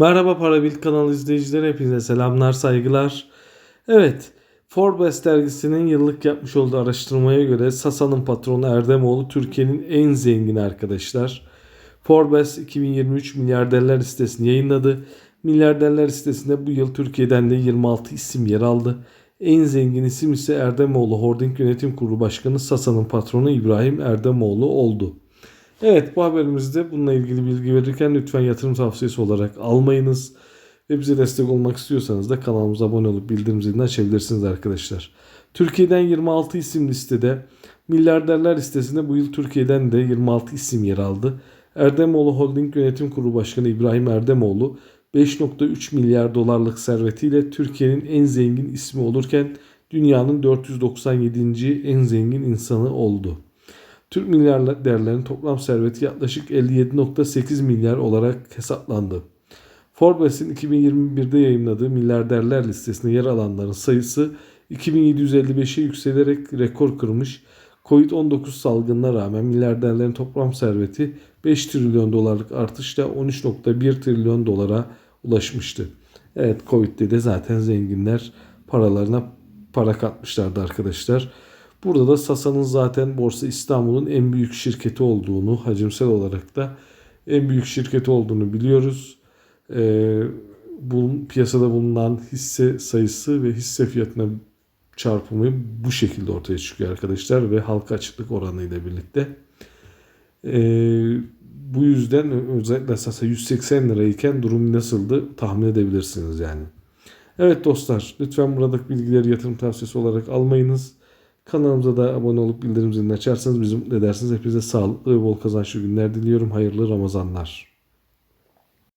Merhaba Parabil kanal izleyicileri hepinize selamlar saygılar. Evet Forbes dergisinin yıllık yapmış olduğu araştırmaya göre Sasa'nın patronu Erdemoğlu Türkiye'nin en zengin arkadaşlar. Forbes 2023 milyarderler listesini yayınladı. Milyarderler listesinde bu yıl Türkiye'den de 26 isim yer aldı. En zengin isim ise Erdemoğlu Holding Yönetim Kurulu Başkanı Sasa'nın patronu İbrahim Erdemoğlu oldu. Evet bu haberimizde bununla ilgili bilgi verirken lütfen yatırım tavsiyesi olarak almayınız. Ve bize destek olmak istiyorsanız da kanalımıza abone olup bildirim zilini açabilirsiniz arkadaşlar. Türkiye'den 26 isim listede. Milyarderler listesinde bu yıl Türkiye'den de 26 isim yer aldı. Erdemoğlu Holding Yönetim Kurulu Başkanı İbrahim Erdemoğlu 5.3 milyar dolarlık servetiyle Türkiye'nin en zengin ismi olurken dünyanın 497. en zengin insanı oldu. Türk milyarderlerin toplam serveti yaklaşık 57.8 milyar olarak hesaplandı. Forbes'in 2021'de yayınladığı milyarderler listesinde yer alanların sayısı 2755'e yükselerek rekor kırmış. Covid-19 salgınına rağmen milyarderlerin toplam serveti 5 trilyon dolarlık artışla 13.1 trilyon dolara ulaşmıştı. Evet Covid'de de zaten zenginler paralarına para katmışlardı arkadaşlar. Burada da Sasa'nın zaten Borsa İstanbul'un en büyük şirketi olduğunu, hacimsel olarak da en büyük şirketi olduğunu biliyoruz. Ee, bu piyasada bulunan hisse sayısı ve hisse fiyatına çarpımı bu şekilde ortaya çıkıyor arkadaşlar ve halka açıklık oranı ile birlikte. Ee, bu yüzden özellikle Sasa 180 lirayken durum nasıldı tahmin edebilirsiniz yani. Evet dostlar lütfen buradaki bilgileri yatırım tavsiyesi olarak almayınız. Kanalımıza da abone olup bildirim zilini açarsanız bizi mutlu edersiniz. Hepinize sağlıklı ve bol kazançlı günler diliyorum. Hayırlı Ramazanlar.